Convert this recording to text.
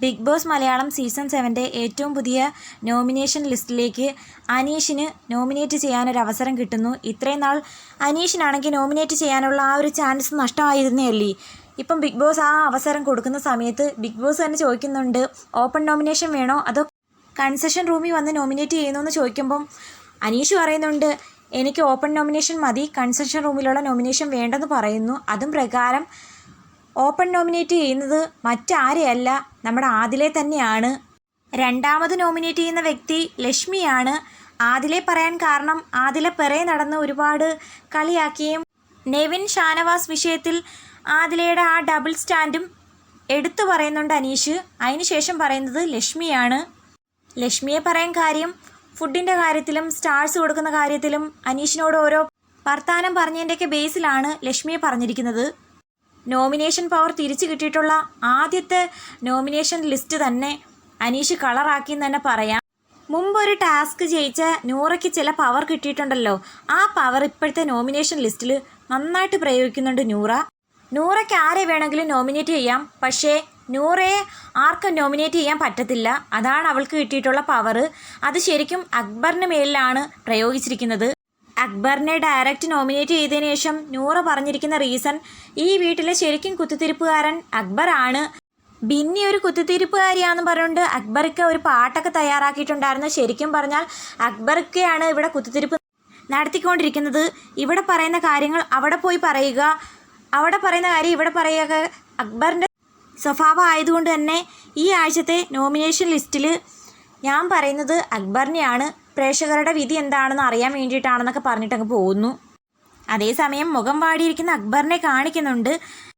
Big boss Malayalam season സെവന്റെ ഏറ്റവും പുതിയ നോമിനേഷൻ ലിസ്റ്റിലേക്ക് അനീഷിന് നോമിനേറ്റ് ചെയ്യാനൊരു അവസരം കിട്ടുന്നു. ഇത്രയും നാൾ അനീഷിനാണെങ്കിൽ നോമിനേറ്റ് ചെയ്യാനുള്ള ആ ഒരു ചാൻസ് നഷ്ടമായിരുന്നേ ഇപ്പം ബിഗ് ബോസ് ആ അവസരം കൊടുക്കുന്ന സമയത്ത് ബിഗ് ബോസ് തന്നെ ചോദിക്കുന്നുണ്ട് ഓപ്പൺ നോമിനേഷൻ വേണോ? അതോ കൺസെഷൻ റൂമിൽ വന്ന് നോമിനേറ്റ് ചെയ്യുന്നു? എന്ന് ചോദിക്കുമ്പം അനീഷ് പറയുന്നുണ്ട് എനിക്ക് ഓപ്പൺ നോമിനേഷൻ മതി കൺസെഷൻ റൂമിലുള്ള നോമിനേഷൻ വേണ്ടെന്ന് പറയുന്നു. അതും പ്രകാരം ഓപ്പൺ നോമിനേറ്റ് ചെയ്യുന്നത് മറ്റാരെയല്ല നമ്മുടെ ആദിലെ തന്നെയാണ്. രണ്ടാമത് നോമിനേറ്റ് ചെയ്യുന്ന വ്യക്തി ലക്ഷ്മിയാണ്. ആദിലെ പറയാൻ കാരണം ആദിലെ പെറേ നടന്ന് ഒരുപാട് കളിയാക്കിയും നെവിൻ ഷാനവാസ് വിഷയത്തിൽ ആദിലയുടെ ആ ഡബിൾ സ്റ്റാൻഡും എടുത്തു പറയുന്നുണ്ട് അനീഷ്. അതിനുശേഷം പറയുന്നത് ലക്ഷ്മിയാണ്. ലക്ഷ്മിയെ പറയാൻ കാര്യം ഫുഡിന്റെ കാര്യത്തിലും സ്റ്റാർസ് കൊടുക്കുന്ന കാര്യത്തിലും അനീഷിനോട് ഓരോ വർത്താനം പറഞ്ഞതിന്റെയൊക്കെ ബേസിലാണ് ലക്ഷ്മിയെ പറഞ്ഞിരിക്കുന്നത്. നോമിനേഷൻ പവർ തിരിച്ചു കിട്ടിയിട്ടുള്ള ആദ്യത്തെ നോമിനേഷൻ ലിസ്റ്റ് തന്നെ അനീഷ് കളറാക്കി എന്ന് തന്നെ പറയാം. മുമ്പ് ഒരു ടാസ്ക് ജയിച്ച നൂറയ്ക്ക് ചില പവർ കിട്ടിയിട്ടുണ്ടല്ലോ. ആ പവർ ഇപ്പോഴത്തെ നോമിനേഷൻ ലിസ്റ്റിൽ നന്നായിട്ട് പ്രയോഗിക്കുന്നുണ്ട് നൂറ. നൂറയ്ക്ക് ആരെ വേണമെങ്കിലും നോമിനേറ്റ് ചെയ്യാം. പക്ഷേ നൂറയെ ആർക്കും നോമിനേറ്റ് ചെയ്യാൻ പറ്റത്തില്ല. അതാണ് അവൾക്ക് കിട്ടിയിട്ടുള്ള പവർ അത് ശരിക്കും അക്ബറിന് മേലിലാണ് പ്രയോഗിച്ചിരിക്കുന്നത്. അക്ബറിനെ ഡയറക്റ്റ് നോമിനേറ്റ് ചെയ്തതിനു ശേഷം നൂറ പറഞ്ഞിരിക്കുന്ന റീസൺ ഈ വീട്ടിലെ ശരിക്കും കുത്തിത്തിരിപ്പുകാരൻ അക്ബറാണ് ബിന്നി ഒരു കുത്തിത്തിരിപ്പുകാരിയാന്ന് പറഞ്ഞുകൊണ്ട് അക്ബർക്ക് ഒരു പാട്ടൊക്കെ തയ്യാറാക്കിയിട്ടുണ്ടായിരുന്നു. ശരിക്കും പറഞ്ഞാൽ അക്ബർക്കെയാണ് ഇവിടെ കുത്തിത്തിരിപ്പ് നടത്തിക്കൊണ്ടിരിക്കുന്നത്. ഇവിടെ പറയുന്ന കാര്യങ്ങൾ അവിടെ പോയി പറയുക അവിടെ പറയുന്ന കാര്യം ഇവിടെ പറയുക അക്ബറിന്റെ സ്വഭാവം ആയതുകൊണ്ട് തന്നെ ഈ ആഴ്ചത്തെ നോമിനേഷൻ ലിസ്റ്റിൽ ഞാൻ പറയുന്നത് അക്ബറിനെയാണ്. പ്രേക്ഷകരുടെ വിധി എന്താണെന്ന് അറിയാൻ വേണ്ടിയിട്ടാണെന്നൊക്കെ പറഞ്ഞിട്ടങ്ങ് പോകുന്നു. അതേസമയം മുഖം വാടിയിരിക്കുന്ന അക്ബറിനെ കാണിക്കുന്നുണ്ട്.